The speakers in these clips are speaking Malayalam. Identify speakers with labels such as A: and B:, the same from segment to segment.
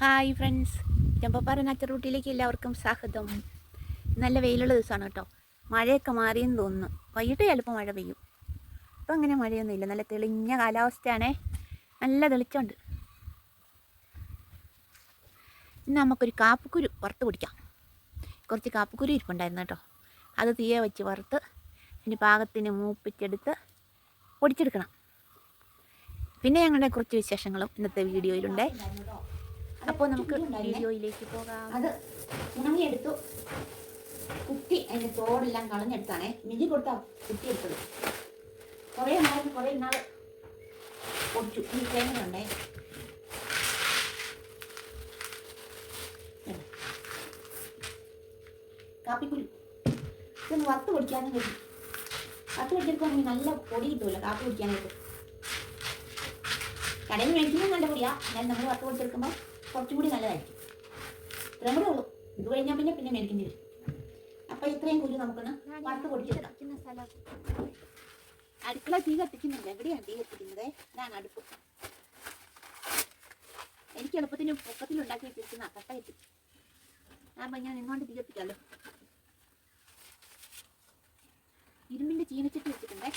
A: ഹായ് ഫ്രണ്ട്സ് ചമ്പപ്പാറ നാച്ചർ റൂട്ടിലേക്ക് എല്ലാവർക്കും സ്വാഗതം. നല്ല വെയിലുള്ള ദിവസമാണ് കേട്ടോ. മഴയൊക്കെ മാറിയെന്ന് തോന്നുന്നു. വൈകിട്ട് ചിലപ്പോൾ മഴ പെയ്യും. ഇപ്പം അങ്ങനെ മഴയൊന്നുമില്ല. നല്ല തെളിഞ്ഞ കാലാവസ്ഥയാണേ. നല്ല തെളിച്ചമുണ്ട്. ഇന്ന് നമുക്കൊരു കാപ്പുക്കുരു വറുത്ത് പിടിക്കാം. കുറച്ച് കാപ്പുക്കുരു ഇരിപ്പുണ്ടായിരുന്നു കേട്ടോ. അത് തീയെ വെച്ച് വറുത്ത് അതിന് പാകത്തിന് മൂപ്പിച്ചെടുത്ത് പൊടിച്ചെടുക്കണം. പിന്നെ ഞങ്ങളുടെ കുറച്ച് വിശേഷങ്ങളും ഇന്നത്തെ വീഡിയോയിലുണ്ടേ. അപ്പോൾ നമുക്ക് വീഡിയോയിലേക്ക് പോകാം.
B: അത് ഉണങ്ങിയെടുത്തു. കുട്ടി അതിന്റെ തോടെല്ലാം കളഞ്ഞെടുത്താണേ. മിഞ്ഞി കൊടുത്താ കുട്ടി എടുത്തത് കുറേ ഉണ്ടായിരുന്നു കുറേ നാൾ പൊടിച്ചു. ഈ തേങ്ങയുണ്ടേ കാപ്പിക്കുരു. ഇതൊന്ന് വത്ത് പൊടിക്കാനും കിട്ടും വത്ത് പൊടിച്ചെടുക്കുകയാണെങ്കിൽ നല്ല പൊടി കിട്ടുമല്ലോ കാപ്പി കുടിക്കാനായിട്ട് കടയിൽ നിന്ന് മേടിക്കുമ്പോൾ നല്ല പൊടിയാ. എന്നാലും നമ്മൾ വറുത്ത് കൊടുത്തെടുക്കുമ്പോൾ കുറച്ചും കൂടി നല്ലതായിരിക്കും. ഇത്രയും കൂടെ ഉള്ളൂ. ഇത് കഴിഞ്ഞാൽ പിന്നെ പിന്നെ മേടിക്കേണ്ടി വരും. അപ്പൊ ഇത്രയും കുരു നമുക്കൊന്ന് വറുത്ത് പൊടിച്ചെടുക്കാം.
A: അടുക്കള തീ കത്തിക്കുന്നില്ല. എവിടെയാണ് തീ കത്തിക്കുന്നത്? ഇതാണ് അടുപ്പ്. എനിക്ക് എളുപ്പത്തിന് പൊക്കത്തിൽ ഉണ്ടാക്കി വെച്ചിരിക്കുന്ന കട്ട കത്തി ആകുമ്പോൾ ഞാൻ നിന്നോണ്ട് തീ കത്തിക്കാമല്ലോ ഇരുമ്പിന്റെ ചീനച്ചട്ടി വെച്ചിട്ടുണ്ടേ.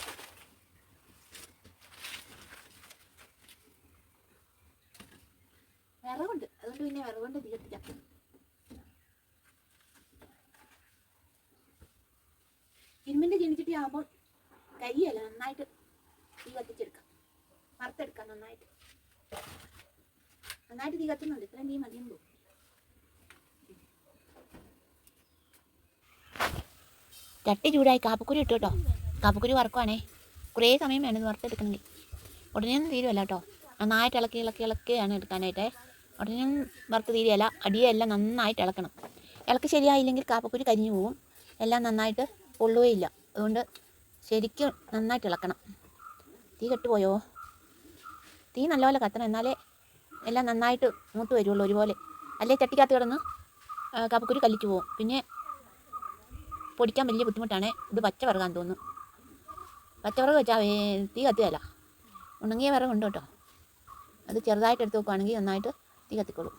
A: വിറകുണ്ട്. അതുകൊണ്ട് പിന്നെ വിറകുകൊണ്ട് തീ കത്തിക്കാം ഇരുമ്പിന്റെ ചീനിച്ചട്ടി ആകുമ്പോൾ കരിയല്ല നന്നായിട്ട് തീ കത്തിച്ചെടുക്കാം. വറുത്തെടുക്കാം നന്നായിട്ട്. നന്നായിട്ട് തീ കത്തുന്നുണ്ട്. ഇത്രയും തീ മതിയും പോകും ചട്ടി ചൂടായി. കാപ്പക്കുരു ഇട്ടു കേട്ടോ. കാപ്പക്കുരു വറക്കുവാണേ. കുറേ സമയം വേണം വറുത്തെടുക്കണമെങ്കിൽ. ഉടനെ ഒന്നും തീരുമല്ല കേട്ടോ. നന്നായിട്ട് ഇളക്കി ഇളക്കി ഇളക്കിയാണ് എടുക്കാനായിട്ട്. ഉടനെ വറുത്ത് തീരുകയല്ല അടിയെല്ലാം നന്നായിട്ട് ഇളക്കണം. ഇളക്ക് ശരിയായില്ലെങ്കിൽ കാപ്പക്കുരു കരിഞ്ഞു പോകും. എല്ലാം നന്നായിട്ട് പൊള്ളുകയില്ല. അതുകൊണ്ട് ശരിക്കും നന്നായിട്ട് ഇളക്കണം. തീ കെട്ടുപോയോ തീ നല്ലപോലെ കത്തണം. എന്നാലേ എല്ലാം നന്നായിട്ട് മൂത്ത് വരുള്ളൂ ഒരുപോലെ. അല്ലേ ചട്ടിക്കകത്ത് കിടന്ന്? കാപ്പക്കുരു കല്ലിച്ചു പോകും. പിന്നെ പൊടിക്കാൻ വലിയ ബുദ്ധിമുട്ടാണ്. ഇത് പച്ച വിറകാന്ന് തോന്നുന്നു. പച്ചവിറക് വെച്ചാൽ തീ കത്തുകയല്ല. ഉണങ്ങിയ വിറകുണ്ട് കേട്ടോ. അത് ചെറുതായിട്ട് എടുത്ത് വെക്കുകയാണെങ്കിൽ നന്നായിട്ട് തീ കത്തിക്കോളൂ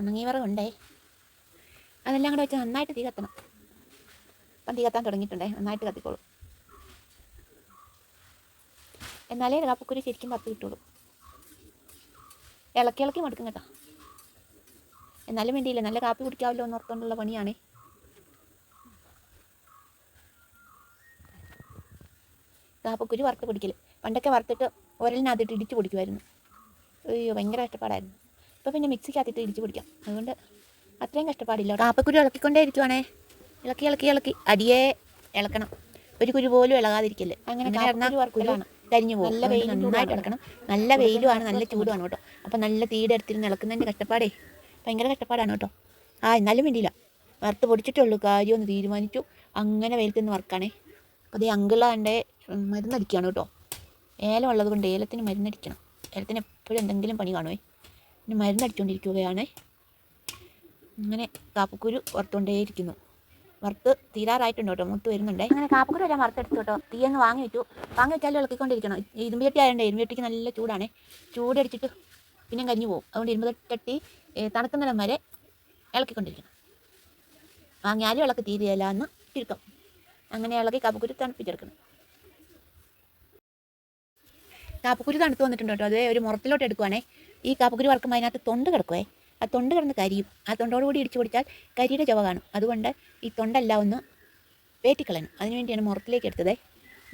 A: ഉണങ്ങിയ വിറകുണ്ടേ? അതെല്ലാം കൂടെ വെച്ച് നന്നായിട്ട് തീ കത്തണം അപ്പം തീ കത്താൻ തുടങ്ങിയിട്ടുണ്ടേ നന്നായിട്ട് കത്തിക്കോളൂ. എന്നാലേ കാപ്പക്കുരി ശരിക്കും പത്ത് കിട്ടുള്ളൂ. ഇളക്കി ഇളക്കി മടുക്കും കേട്ടോ. എന്നാലും വേണ്ടിയില്ല നല്ല കാപ്പി കുടിക്കാമല്ലോ എന്ന് ഓർത്തുകൊണ്ടുള്ള പണിയാണേ. കാപ്പക്കുരി വറുത്ത് പിടിക്കൽ പണ്ടൊക്കെ വറുത്തിട്ട് ഉരലിനകത്തിട്ട് ഇടിച്ച് പൊടിക്കുമായിരുന്നു. അയ്യോ ഭയങ്കര കഷ്ടപ്പാടായിരുന്നു. ഇപ്പോൾ പിന്നെ മിക്സിക്കകത്തിട്ട് ഇടിച്ച് പിടിക്കാം. അതുകൊണ്ട് അത്രയും കഷ്ടപ്പാടില്ല കാപ്പക്കുരു ഇളക്കിക്കൊണ്ടേ ഇരിക്കുവാണേ. ഇളക്കി ഇളക്കി ഇളക്കി. അടിയെ ഇളക്കണം. ഒരു കുരു പോലും ഇളകാതിരിക്കല്ലേ. അങ്ങനെ വറുക്കലാണ് കരിഞ്ഞു പോകും. നല്ല വെയിൽ നന്നായിട്ട് ഇളക്കണം. നല്ല വെയിലുമാണ് നല്ല ചൂടുമാണ് കേട്ടോ. അപ്പോൾ നല്ല തീയുടെ അടുത്തിരുന്ന് ഇളക്കുന്നതിന്റെ കഷ്ടപ്പാടേ. ഭയങ്കര കഷ്ടപ്പാടാണ് കേട്ടോ. ആ എന്നാലും വേണ്ടിയില്ല വറുത്ത് പൊടിച്ചിട്ടുള്ളൂ കാര്യമൊന്ന് തീരുമാനിച്ചു. അങ്ങനെ വെയിലത്ത് നിന്ന് വറുക്കാണേ. അപ്പോൾ അതേ അങ്കിളാണ്ട് മരുന്നടിക്കുകയാണ് കേട്ടോ. ഏലം ഉള്ളത് കൊണ്ട് ഏലത്തിന് മരുന്നടിക്കണം. ഏലത്തിന് എപ്പോഴും എന്തെങ്കിലും പണി കാണുമേ പിന്നെ മരുന്നടിച്ചുകൊണ്ടിരിക്കുകയാണ് അങ്ങനെ കാപ്പക്കുരു വറുത്തുകൊണ്ടേയിരിക്കുന്നു വറുത്ത് തീരാറായിട്ടുണ്ട് കേട്ടോ മുത്ത് വരുന്നുണ്ട്. അങ്ങനെ കാപ്പക്കുരു വരാൻ വറുത്തെടുത്തു കേട്ടോ തീ അങ്ങ് വാങ്ങി വെച്ചു വാങ്ങി വെച്ചാൽ ഇളക്കിക്കൊണ്ടിരിക്കണം ഇരുമ്പ് ചട്ടി ആയതുകൊണ്ട് ഇരുമ്പ് ചട്ടിക്ക് നല്ല ചൂടാണേ. ചൂടടിച്ചിട്ട് പിന്നെ കരിഞ്ഞു പോകും അതുകൊണ്ട് ഇരുമ്പ് ചട്ടി ഏ, തണുക്കുന്നിടം വരെ ഇളക്കിക്കൊണ്ടിരിക്കണം. വാങ്ങിയാലും ഇളക്ക് തീരുകയില്ല എന്ന് ചുരുക്കം. അങ്ങനെ ഇളക്കി കാപ്പക്കുരു തണുപ്പിച്ചെടുക്കണം കാപ്പക്കുരു തണുത്ത് വന്നിട്ടുണ്ട് കേട്ടോ. അതേ ഒരു മുറത്തിലോട്ട് എടുക്കുവാണേ. ഈ കാപ്പക്കുരു വറക്കുമ്പോൾ അതിനകത്ത് തൊണ്ട് കിടക്കുവേ. ആ തൊണ്ട് കിടന്ന് കരിയും. ആ തൊണ്ടോടുകൂടി ഇടിച്ചു പിടിച്ചാൽ കരിയുടെ ചുവ കാണും. അതുകൊണ്ട് ഈ തൊണ്ടെല്ലാം ഒന്ന് പേറ്റിക്കളയണം. അതിന് വേണ്ടിയാണ് മുറത്തിലേക്ക് എടുത്തതേ.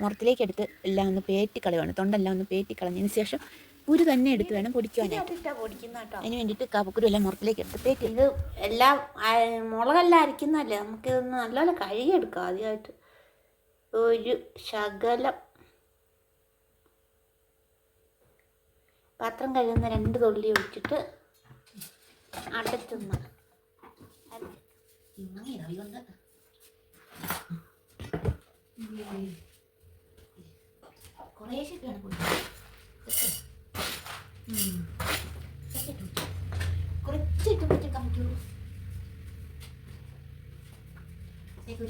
A: മുറത്തിലേക്ക് എടുത്ത് എല്ലാം ഒന്ന് പേറ്റിക്കളയാണ് തൊണ്ടെല്ലാം ഒന്ന് പേറ്റിക്കളഞ്ഞതിന് ശേഷം കുരു തന്നെ എടുത്ത് വേണം പൊടിക്കുവാനായിട്ട്. അതിന് വേണ്ടിയിട്ട് കാപ്പക്കുരു എല്ലാം മുറത്തിലേക്ക് എടുത്ത് പേറ്റി
B: ഇത് എല്ലാം മുളകെല്ലാം അരിക്കുന്നതല്ലേ? നമുക്ക് ഇതൊന്ന് നല്ലപോലെ കഴുകിയെടുക്കാം ആദ്യമായിട്ട്. ഒരു ശകലം പാത്രം കഴുകുന്ന രണ്ട് തുള്ളി ഒഴിച്ചിട്ട് അടുത്തുന്ന കുറേശ്ശെ വേണം കുടിക്കാൻ. ഉം. കുറച്ചിട്ട്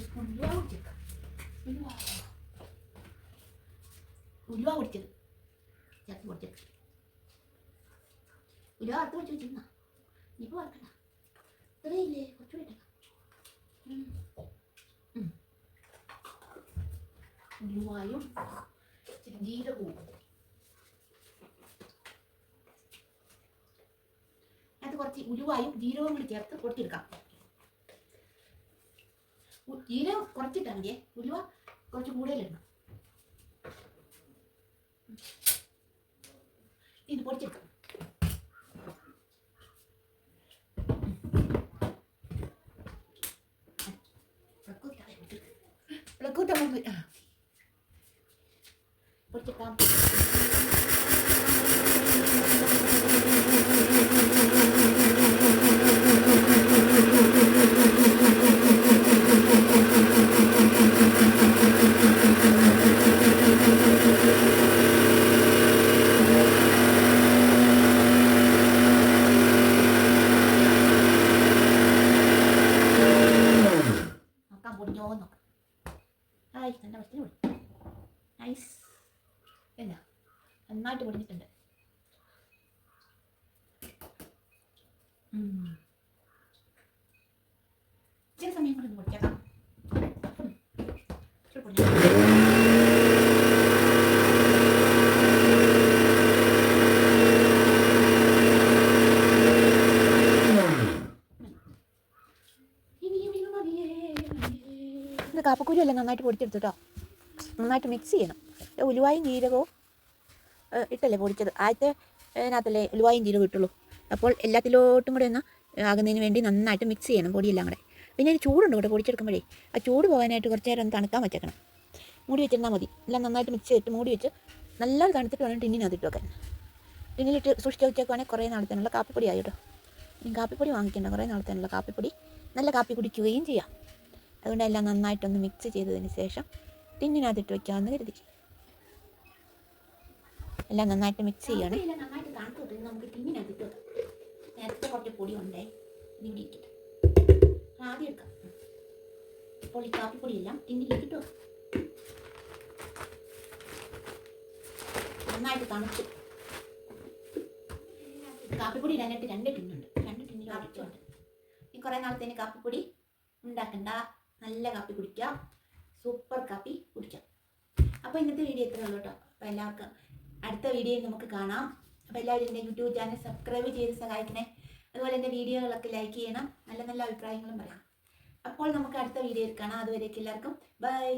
B: സ്പൂൺ ഉലുവ പൊടിച്ചത് ചേർത്ത് പൊടിച്ചേക്കാം
A: ഉലുവ വറുത്ത് വെച്ച് വെച്ചിരുന്ന? ഇനിയിപ്പോൾ വറക്കണ്ട ഇത്രയില്ലേ? കുറച്ചുകൂടി ഇട്ടേക്കാം. ഉലുവായും ജീരകവും. അത് കുറച്ച് ഉലുവായും ജീരകവും കൂടി ചേർത്ത് പൊടിച്ചെടുക്കാം. ഉ- ജീരകം കുറച്ചിട്ടാൽ മതിയേ. ഉലുവ കുറച്ച് കൂടുതലിടണം. ഇത് പൊടിച്ചെടുക്കാം. പൊടിച്ചെടുക്കാം നോക്കാം പൊടിഞ്ഞോ നോക്കാം ഹായ് എന്നാ നന്നായിട്ട് പൊടിഞ്ഞിട്ടുണ്ട്. ചില സമയം കൂടെ ഒന്ന് പൊടിച്ചേക്കാം
B: എല്ലാം നന്നായിട്ട് പൊടിച്ചെടുത്തു കേട്ടോ. നന്നായിട്ട് മിക്സ് ചെയ്യണം. ഉലുവായും ജീരകവും ഇട്ടല്ലേ പൊടിച്ചത്? ആദ്യത്തെ അതിനകത്തല്ലേ ഉലുവായും ജീരകവും ഇട്ടുള്ളൂ. അപ്പോൾ എല്ലാത്തിലോട്ടും കൂടെ ഒന്ന് ആകുന്നതിന് വേണ്ടി നന്നായിട്ട് മിക്സ് ചെയ്യണം പൊടിയെല്ലാം കൂടെ. പിന്നെ അതിന് ചൂടുണ്ട് കൂടെ പൊടിച്ചെടുക്കുമ്പോഴേ. ആ ചൂട് പോകാനായിട്ട് കുറച്ച് നേരം തണുക്കാൻ വെച്ചേക്കണം. മൂടി വെച്ചിരുന്നാൽ മതി. എല്ലാം നന്നായിട്ട് മിക്സ് ചെയ്തിട്ട് മൂടി വെച്ച് നല്ല തണുത്തിട്ട് വേണം ടിന്നിനകത്ത് ഇട്ട് വെക്കാൻ. ടിന്നിലിട്ട് സൂക്ഷിച്ച് വെച്ചേക്കുവാണെങ്കിൽ കുറേ നാളത്തേനുള്ള കാപ്പിപ്പൊടി ആയി കേട്ടോ. ഇനി കാപ്പിപ്പൊടി വാങ്ങിക്കേണ്ട. കുറേ നാളത്തേനുള്ള കാപ്പിപ്പൊടി. നല്ല കാപ്പി കുടിക്കുകയും ചെയ്യാം. അതുകൊണ്ട് എല്ലാം നന്നായിട്ടൊന്ന് മിക്സ് ചെയ്തതിന് ശേഷം ടിന്നിനകത്തിട്ട് വെക്കാമെന്ന് കരുതി. എല്ലാം നന്നായിട്ട് മിക്സ് ചെയ്യണം.
A: നന്നായിട്ട് തണുത്ത് കിട്ടും നമുക്ക് ടിന്നിനകത്ത് ഇട്ട് വെക്കാം നേരത്തെ കുറച്ച് പൊടി ഉണ്ടേ. ഇതിവിടെ ഇരിക്കട്ടെ ആദ്യം എടുക്കാം. അപ്പോൾ ഈ കാപ്പിപ്പൊടിയെല്ലാം ടിന്നിലേക്ക് ഇട്ട് വെക്കാം. നന്നായിട്ട് തണുത്ത്. കാപ്പിപ്പൊടി ഇടാനായിട്ട് രണ്ട് ടിന്നുണ്ട്. രണ്ട് ടിന്നിൽ അടിച്ചുണ്ട് ഈ കുറേ നാളത്തേന് കാപ്പിപ്പൊടി ഉണ്ടാക്കണ്ട. നല്ല കാപ്പി കുടിക്കാം. സൂപ്പർ കാപ്പി കുടിക്കാം. അപ്പോൾ ഇന്നത്തെ വീഡിയോ എത്രയുള്ളൂ ഉള്ളൂ കേട്ടോ. അപ്പോൾ എല്ലാവർക്കും അടുത്ത വീഡിയോയിൽ നമുക്ക് കാണാം. അപ്പോൾ എല്ലാവരും എന്റെ യൂട്യൂബ് ചാനൽ സബ്സ്ക്രൈബ് ചെയ്ത് സഹായിക്കണേ. അതുപോലെ എന്റെ വീഡിയോകളൊക്കെ ലൈക്ക് ചെയ്യണം. നല്ല നല്ല അഭിപ്രായങ്ങളും പറയാം. അപ്പോൾ നമുക്ക് അടുത്ത വീഡിയോയിൽ കാണാം. അതുവരേക്ക് എല്ലാവർക്കും. ബൈ